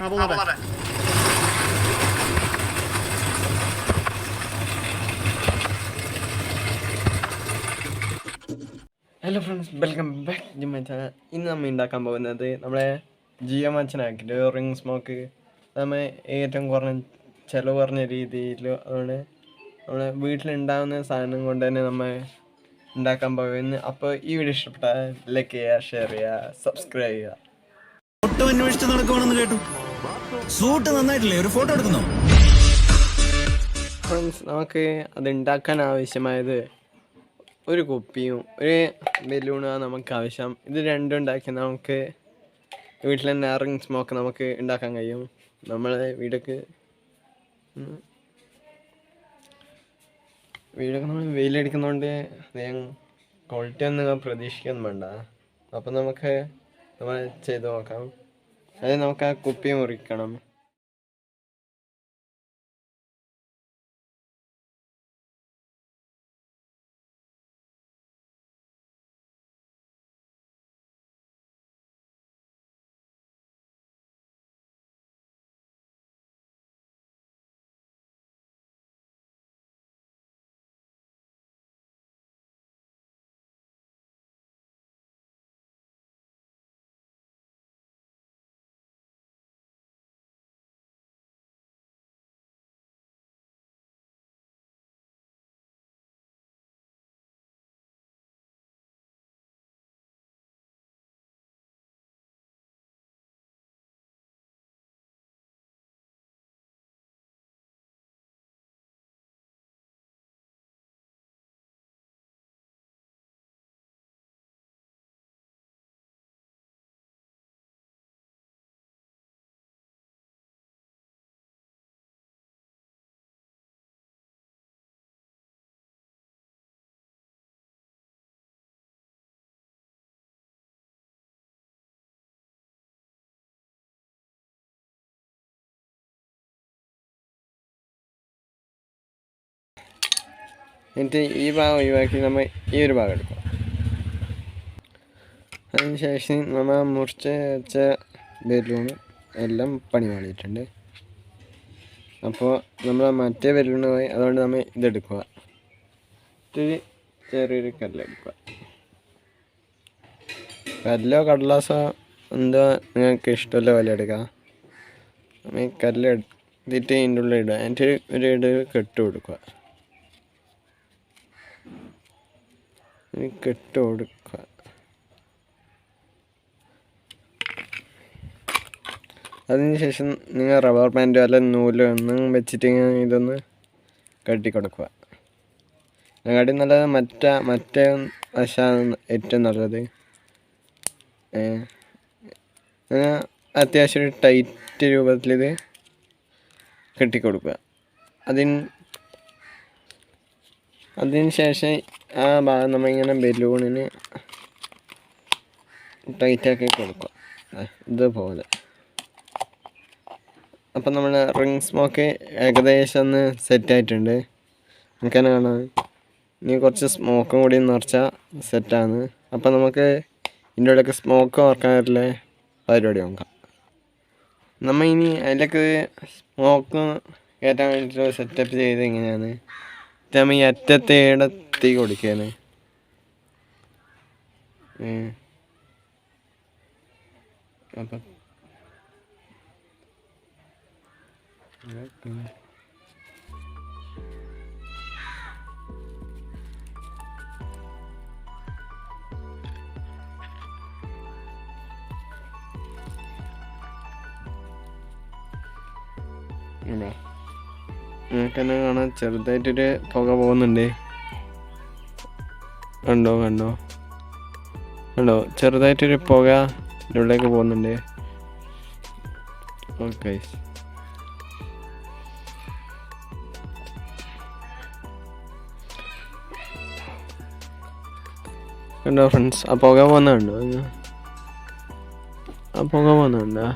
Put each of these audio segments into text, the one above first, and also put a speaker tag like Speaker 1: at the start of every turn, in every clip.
Speaker 1: പോകാതെ
Speaker 2: hello friends welcome back ജിമ്മ channel ഇന്ന് നമ്മൾ ഉണ്ടാക്കാൻ പോകുന്നത് നമ്മളെ ജിയോ മച്ചനാക്കിയിട്ട് റിംഗ് സ്മോക്ക് നമ്മൾ ഏറ്റവും കുറഞ്ഞ ചിലവ് കുറഞ്ഞ രീതിയിൽ അതുകൊണ്ട് നമ്മളെ വീട്ടിലുണ്ടാകുന്ന സാധനം കൊണ്ട് തന്നെ നമ്മൾ ഉണ്ടാക്കാൻ പോകുന്നത് അപ്പോൾ ഈ വീഡിയോ ഇഷ്ടപ്പെട്ടാൽ ലൈക്ക് ചെയ്യുക ഷെയർ ചെയ്യുക സബ്സ്ക്രൈബ് ചെയ്യുക.
Speaker 3: ഒട്ടും അന്വേഷിച്ച് നടക്കുവാണെന്ന് കേട്ടു. സൂട്ട് നന്നായിട്ടില്ലേ? ഒരു ഫോട്ടോ എടുക്കുന്നോ?
Speaker 2: ഫ്രണ്ട്സ് നമുക്ക് അത് ഉണ്ടാക്കാൻ ആവശ്യമായത് ഒരു കുപ്പിയും ഒരു ബലൂണാണ് നമുക്ക് ആവശ്യം. ഇത് രണ്ടും ഉണ്ടാക്കി നമുക്ക് വീട്ടിൽ തന്നെ റിംഗ് സ്മോക്ക് നമുക്ക് ഉണ്ടാക്കാൻ കഴിയും. നമ്മളെ വീടൊക്കെ വീടൊക്കെ നമ്മൾ വെയിലടിക്കുന്നതുകൊണ്ട് അധികം ക്വാളിറ്റി ഒന്നും പ്രതീക്ഷിക്കാൻ വേണ്ട. അപ്പം നമുക്ക് നമ്മൾ ചെയ്ത് നോക്കാം. അത് നമുക്ക് ആ കുപ്പി മുറിക്കണം. എന്നിട്ട് ഈ ഭാഗം ഒഴിവാക്കി നമ്മൾ ഈ ഒരു ഭാഗം എടുക്കുക അതിനുശേഷം നമ്മൾ മുറിച്ച് വെച്ച ബലൂൺ എല്ലാം പണി വാങ്ങിയിട്ടുണ്ട് അപ്പോൾ നമ്മൾ മറ്റേ ബലൂൺ പോയി അതുകൊണ്ട് നമ്മൾ ഇതെടുക്കുക ഒരു ചെറിയൊരു കല്ലെടുക്കുക കല്ലോ കടലാസോ എന്തോ നിങ്ങൾക്ക് ഇഷ്ടമല്ല പോലെ എടുക്കുക നമ്മൾ ഈ കല്ല് എടുത്തിട്ട് ഇതിന്റെ ഉള്ളിൽ ഇടുക. എന്നിട്ട് ഒരു ഇട് കെട്ട് കൊടുക്കുക ഇനി കെട്ട് കൊടുക്കുക അതിനുശേഷം നിങ്ങൾ റബ്ബർ ബാൻഡോ അല്ല നൂലോ ഒന്നും വെച്ചിട്ട് ഇതൊന്ന് കെട്ടി കൊടുക്കുക. ഞങ്ങളുടെ നല്ലത് മറ്റേ മറ്റേ വശമാണ് ഏറ്റവും നല്ലത്. അത്യാവശ്യം ഒരു ടൈറ്റ് രൂപത്തിലിത് കെട്ടിക്കൊടുക്കുക അതിന് അതിന് ശേഷം ആ ഭാഗം നമ്മളിങ്ങനെ ബലൂണിന് ടൈറ്റാക്കി കൊടുക്കുക ദാ ഇതുപോലെ. അപ്പം നമ്മൾ റിംഗ് സ്മോക്ക് ഏകദേശം ഒന്ന് സെറ്റായിട്ടുണ്ട്. നമുക്കന്നെ കാണാം ഇനി കുറച്ച് സ്മോക്കും കൂടി നിറച്ചാൽ സെറ്റാണ് അപ്പം നമുക്ക് ഇതിന്റെ ഇടയ്ക്ക് സ്മോക്ക് ഓർക്കാനുള്ള പരിപാടി നോക്കാം. നമ്മൾ ഇനി അതിലേക്ക് സ്മോക്ക് കയറ്റാൻ വേണ്ടിയിട്ട് സെറ്റപ്പ് ചെയ്ത് എങ്ങനെയാണ്? നമ്മൾ ഈ അറ്റത്തേടത്തി തീ കൊടുക്കുകയാണ് അപ്പം. ഉണ്ടോ നിങ്ങൾക്ക് തന്നെ കാണാൻ ചെറുതായിട്ടൊരു പുക പോകുന്നുണ്ട്. കണ്ടോ കണ്ടോ? കണ്ടോ? ചെറുതായിട്ടൊരു പുക ഇതിന്റെ ഉള്ളിലേക്ക് പോകുന്നുണ്ട്. ഓക്കെ കണ്ടോ ഫ്രണ്ട്സ് ആ പുക പോകുന്നുണ്ടോ ആ പുക പോകുന്നുണ്ടോ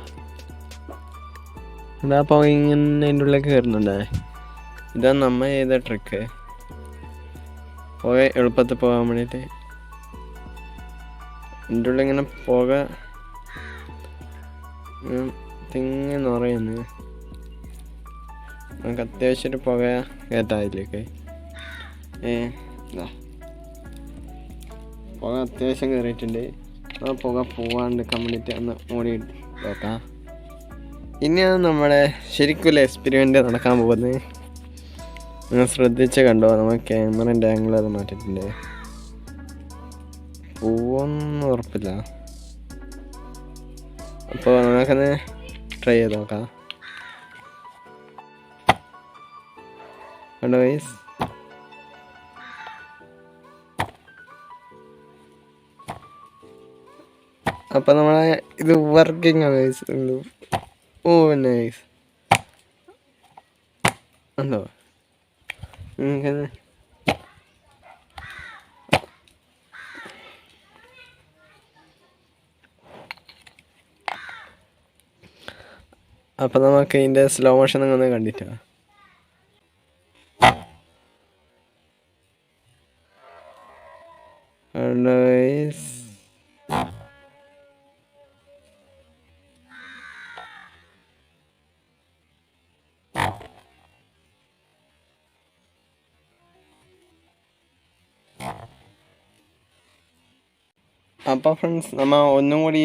Speaker 2: എന്താ പുക ഇങ്ങനെ അതിന്റെ ഉള്ളിലേക്ക് കയറുന്നുണ്ടേ? ഇതാ നമ്മ ചെയ്ത ട്രിക്ക് പോയ എളുപ്പത്തിൽ പോകാൻ വേണ്ടിയിട്ട്. എന്റെ ഉള്ളിൽ ഇങ്ങനെ പുക. തിങ്ങി തിങ്ങെന്ന് പറയുന്നു നമുക്ക് അത്യാവശ്യം ഒരു പുക കയറ്റാതിലേക്ക് ഏ ഇതാ. പുക അത്യാവശ്യം കയറിയിട്ടുണ്ട്. ആ പുക പോവാണ്ട് കമ്മ്യൂണിറ്റി ഒന്ന് ഓടി നോക്കാം. ഇനിയാണ് നമ്മുടെ ശരിക്കുള്ള എക്സ്പെരിമെന്റ് നടക്കാൻ പോകുന്നത്. നിങ്ങൾ ശ്രദ്ധിച്ച കണ്ടോ? നമ്മൾ ക്യാമറന്റെ ആംഗിൾ അത് മാറ്റിയിട്ടുണ്ട്. പോവൊന്നും ഉറപ്പില്ല. അപ്പോൾ നമുക്കൊന്ന് ട്രൈ ചെയ്ത് നോക്കാം. കണ്ടോ വൈസ് അപ്പം നമ്മളെ ഇത് വർക്കിംഗ് ആണ് വൈസ്. ഓ നൈസ് ഉണ്ടോ? അപ്പം നമുക്ക് ഇതിന്റെ സ്ലോ മോഷൻ ഒന്ന് കണ്ടിട്ടാ? Hello, അപ്പോൾ ഫ്രണ്ട്സ് നമ്മ ഒന്നും കൂടി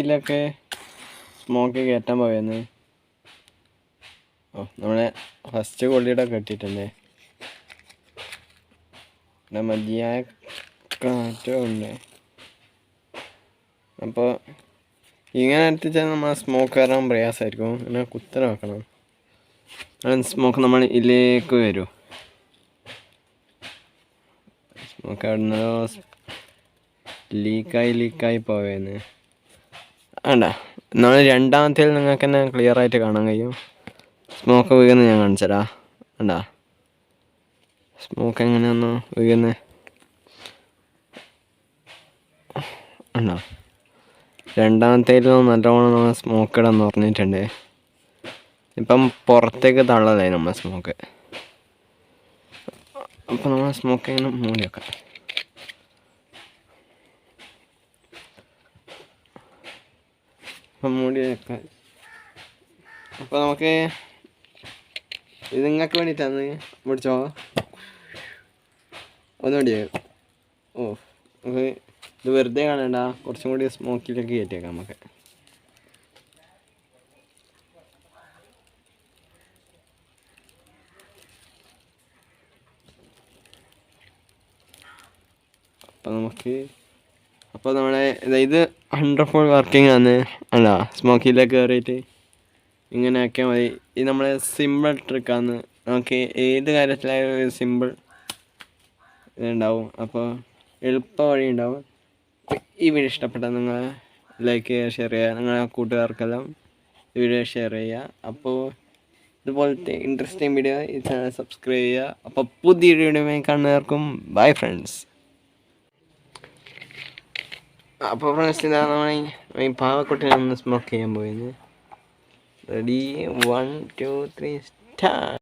Speaker 2: സ്മോക്ക് കയറ്റാൻ പോയെന്ന്. ഓ നമ്മളെ ഫസ്റ്റ് കൊള്ളിയുടെ കെട്ടിയിട്ടുണ്ട് ഇവിടെ മതിയായ കാറ്റും ഉണ്ട് അപ്പോൾ ഇങ്ങനെ എത്തിച്ചാൽ നമ്മൾ സ്മോക്ക് കയറാൻ പ്രയാസമായിരിക്കും ഇങ്ങനെ കുത്തനെ വെക്കണം. സ്മോക്ക് നമ്മൾ ഇതിലേക്ക് വരും. സ്മോക്ക് അവിടെ ലീക്കായി ലീക്കായി പോവേന്ന്. വേണ്ട നമ്മൾ രണ്ടാമത്തേൽ നിങ്ങൾക്ക് തന്നെ ക്ലിയർ ആയിട്ട് കാണാൻ കഴിയും. സ്മോക്ക് വീഴുന്നത് ഞാൻ കാണിച്ചടാ. വേണ്ട സ്മോക്ക് എങ്ങനെയാണോ വീഴുന്നത് ഉണ്ടോ രണ്ടാമത്തേലും നല്ലവണ്ണം നമ്മൾ സ്മോക്ക് ഇടാന്ന് പറഞ്ഞിട്ടുണ്ട്. ഇപ്പം പുറത്തേക്ക് തള്ളലായി നമ്മൾ സ്മോക്ക്. അപ്പം നമ്മൾ സ്മോക്ക് ഇങ്ങനെ മൂടി വെക്കാം? മൂടി വെക്കാൻ അപ്പോൾ നമുക്ക് ഇത് നിങ്ങൾക്ക് വേണ്ടിയിട്ടാണ് മുടിച്ചോ? ഒന്നുകൂടി ഓ നമുക്ക് ഇത് വെറുതെ കാണണ്ട. കുറച്ചും കൂടി സ്മോക്കിലേക്ക് കയറ്റിയേക്കാം നമുക്ക്. അപ്പം നമുക്ക് അപ്പോൾ നമ്മുടെ ഇത് ഹൺഡ്രഡ് ഫോൾ വർക്കിംഗ് ആണ്. അല്ല സ്മോക്കിയിലേക്ക് കയറിയിട്ട് ഇങ്ങനെ ആക്കിയാൽ മതി. ഇത് നമ്മളെ സിമ്പിൾ ട്രിക്കാണ് നമുക്ക് ഏത് കാര്യത്തിലായാലും ഒരു സിമ്പിൾ ഇതുണ്ടാവും. അപ്പോൾ എളുപ്പ വഴി ഉണ്ടാവും ഈ വീഡിയോ ഇഷ്ടപ്പെട്ടാൽ നിങ്ങൾ ലൈക്ക് ചെയ്യുക ഷെയർ ചെയ്യുക. നിങ്ങളെ കൂട്ടുകാർക്കെല്ലാം ഈ വീഡിയോ ഷെയർ ചെയ്യുക. അപ്പോൾ ഇതുപോലത്തെ ഇൻട്രസ്റ്റിംഗ് വീഡിയോ ഈ ചാനൽ സബ്സ്ക്രൈബ് ചെയ്യുക. അപ്പോൾ പുതിയ വീഡിയോ കാണുന്നവർക്കും ബൈ ഫ്രണ്ട്സ് അപ്പോൾ നമ്മൾ ഈ പാവക്കുട്ടിനെ ഒന്ന് സ്മോക്ക് ചെയ്യാൻ പോയത് ready one two three start